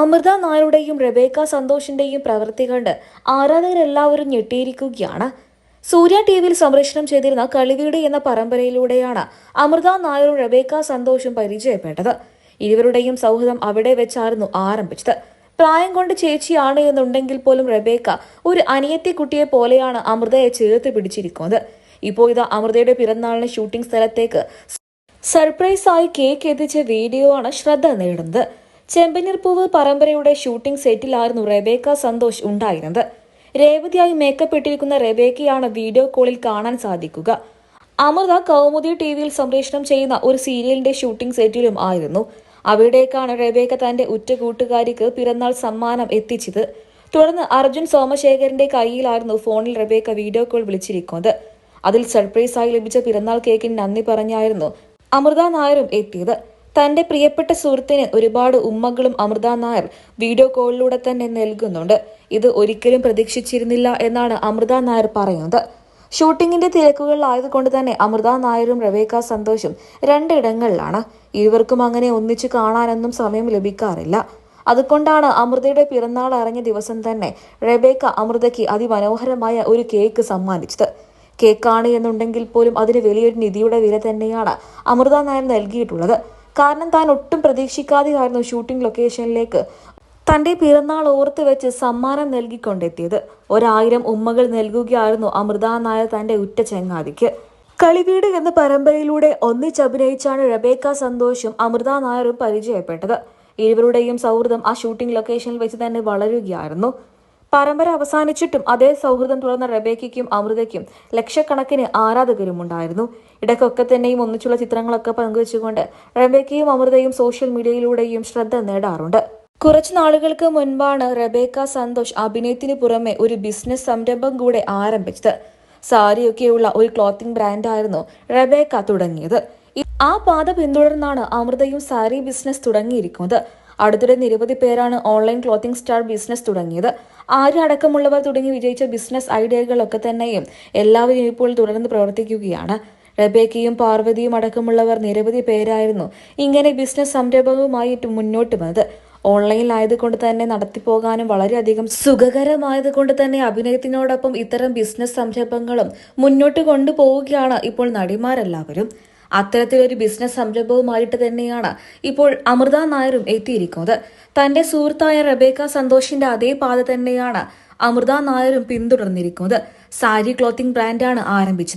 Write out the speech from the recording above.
Amrita നായരുടെയും Rebecca സന്തോഷിന്റെയും പ്രവൃത്തി കണ്ട് ആരാധകരെല്ലാവരും ഞെട്ടിയിരിക്കുകയാണ്. സൂര്യ T വിയിൽ സംപ്രേഷണം ചെയ്തിരുന്ന കളിവീട് എന്ന പരമ്പരയിലൂടെയാണ് അമൃത നായരും റെബേക്ക സന്തോഷും പരിചയപ്പെട്ടത്. ഇരുവരുടെയും സൗഹൃദം അവിടെ വെച്ചായിരുന്നു ആരംഭിച്ചത്. പ്രായം കൊണ്ട് ചേച്ചിയാണ് എന്നുണ്ടെങ്കിൽ പോലും റെബേക്ക ഒരു അനിയത്തി കുട്ടിയെ പോലെയാണ് അമൃതയെ ചേർത്ത് പിടിച്ചിരിക്കുന്നത്. ഇപ്പോൾ ഇത് അമൃതയുടെ പിറന്നാളിന് ഷൂട്ടിംഗ് സ്ഥലത്തേക്ക് സർപ്രൈസായി കേക്ക് എത്തിച്ച വീഡിയോ ആണ് ശ്രദ്ധ നേടുന്നത്. ചെമ്പനീർപ്പൂവ് പരമ്പരയുടെ ഷൂട്ടിംഗ് സെറ്റിലായിരുന്നു റെബേക്ക സന്തോഷ് ഉണ്ടായിരുന്നത്. രേവതിയായി മേക്കപ്പ് ഇട്ടിരിക്കുന്ന റെബേക്കയാണ് വീഡിയോ കോളിൽ കാണാൻ സാധിക്കുക. അമൃത കൗമുദി ടി വിയിൽ സംപ്രേഷണം ചെയ്യുന്ന ഒരു സീരിയലിന്റെ ഷൂട്ടിംഗ് സെറ്റിലും ആയിരുന്നു. അവിടേക്കാണ് റെബേക്ക തന്റെ ഉറ്റ കൂട്ടുകാരിക്ക് പിറന്നാൾ സമ്മാനം എത്തിച്ചത്. തുടർന്ന് അർജുൻ സോമശേഖരന്റെ കയ്യിലായിരുന്നു ഫോണിൽ റെബേക്ക വീഡിയോ കോൾ വിളിച്ചിരിക്കുന്നത്. അതിൽ സർപ്രൈസായി ലഭിച്ച പിറന്നാൾ കേക്കിന് നന്ദി പറഞ്ഞായിരുന്നു അമൃത നായരും എത്തിയത്. തന്റെ പ്രിയപ്പെട്ട സുഹൃത്തിന് ഒരുപാട് ഉമ്മകളും അമൃത നായർ വീഡിയോ കോളിലൂടെ തന്നെ നൽകുന്നുണ്ട്. ഇത് ഒരിക്കലും പ്രതീക്ഷിച്ചിരുന്നില്ല എന്നാണ് അമൃത നായർ പറയുന്നത്. ഷൂട്ടിങ്ങിന്റെ തിരക്കുകളിലായതുകൊണ്ട് തന്നെ അമൃത നായരും റവേക്ക സന്തോഷും രണ്ടിടങ്ങളിലാണ്. ഇരുവർക്കും അങ്ങനെ ഒന്നിച്ചു കാണാനൊന്നും സമയം ലഭിക്കാറില്ല. അതുകൊണ്ടാണ് അമൃതയുടെ പിറന്നാൾ അറിഞ്ഞ ദിവസം തന്നെ റെബേക്ക അമൃതയ്ക്ക് അതിമനോഹരമായ ഒരു കേക്ക് സമ്മാനിച്ചത്. കേക്കാണ് എന്നുണ്ടെങ്കിൽ പോലും അതിന് വലിയൊരു നിധിയുടെ വില തന്നെയാണ് അമൃത നായർ നൽകിയിട്ടുള്ളത്. കാരണം താൻ ഒട്ടും പ്രതീക്ഷിക്കാതെയായിരുന്നു ഷൂട്ടിംഗ് ലൊക്കേഷനിലേക്ക്. തന്റെ പിറന്നാൾ ഓർത്ത് വെച്ച് സമ്മാനം നൽകിക്കൊണ്ടെത്തിയത്. ഒരായിരം ഉമ്മകൾ നൽകുകയായിരുന്നു അമൃത നായർ തന്റെ ഉറ്റ ചങ്ങാതിക്ക്. കളിവീട് എന്ന പരമ്പരയിലൂടെ ഒന്നിച്ചഭിനയിച്ചാണ് റബേക്ക സന്തോഷും അമൃത നായരും പരിചയപ്പെട്ടത്. ഇരുവരുടെയും സൗഹൃദം ആ ഷൂട്ടിംഗ് ലൊക്കേഷനിൽ വെച്ച് തന്നെ വളരുകയായിരുന്നു. പരമ്പര അവസാനിച്ചിട്ടും അതേ സൗഹൃദം തുടർന്ന റബേക്കയ്ക്കും അമൃതയ്ക്കും ലക്ഷക്കണക്കിന് ആരാധകരും ഉണ്ടായിരുന്നു ഇടയ്ക്കൊക്കെ തന്നെയും ഒന്നിച്ചുള്ള ചിത്രങ്ങളൊക്കെ പങ്കുവച്ചുകൊണ്ട് റബേക്കയും അമൃതയും സോഷ്യൽ മീഡിയയിലൂടെയും ശ്രദ്ധ നേടാറുണ്ട്. കുറച്ചു നാളുകൾക്ക് മുൻപാണ് റബേക്ക സന്തോഷ് അഭിനയത്തിന് പുറമെ ഒരു ബിസിനസ് സംരംഭം കൂടെ ആരംഭിച്ചത്. സാരിയൊക്കെയുള്ള ഒരു ക്ലോത്തിംഗ് ബ്രാൻഡായിരുന്നു റബേക്ക തുടങ്ങിയത്. ആ പാത പിന്തുടർന്നാണ് അമൃതയും സാരി ബിസിനസ് തുടങ്ങിയിരിക്കുന്നത്. അടുത്തിടെ നിരവധി പേരാണ് ഓൺലൈൻ ക്ലോത്തിംഗ് സ്റ്റാർ ബിസിനസ് തുടങ്ങിയത്. ആര്യ അടക്കമുള്ളവർ തുടങ്ങി വിജയിച്ച ബിസിനസ് ഐഡിയകളൊക്കെ തന്നെയും എല്ലാവരും ഇപ്പോൾ തുടർന്ന് പ്രവർത്തിക്കുകയാണ്. റബേക്കയും പാർവതിയും അടക്കമുള്ളവർ നിരവധി പേരായിരുന്നു ഇങ്ങനെ ബിസിനസ് സംരംഭവുമായിട്ട് മുന്നോട്ട് വന്നത്. ഓൺലൈനിലായതുകൊണ്ട് തന്നെ നടത്തിപ്പോകാനും വളരെയധികം സുഖകരമായതുകൊണ്ട് തന്നെ അഭിനയത്തിനോടൊപ്പം ഇത്തരം ബിസിനസ് സംരംഭങ്ങളും മുന്നോട്ട് കൊണ്ടുപോവുകയാണ് ഇപ്പോൾ നടിമാരെല്ലാവരും. അത്തരത്തിലൊരു ബിസിനസ് സംരംഭവുമായിട്ട് തന്നെയാണ് ഇപ്പോൾ അമൃത നായരും എത്തിയിരിക്കുന്നത്. തന്റെ സുഹൃത്തായ റബേക്ക സന്തോഷിന്റെ അതേ പാത തന്നെയാണ് അമൃത നായരും പിന്തുടർന്നിരിക്കുന്നത്. സാരി ക്ലോത്തിംഗ് ബ്രാൻഡാണ് ആരംഭിച്ചത്.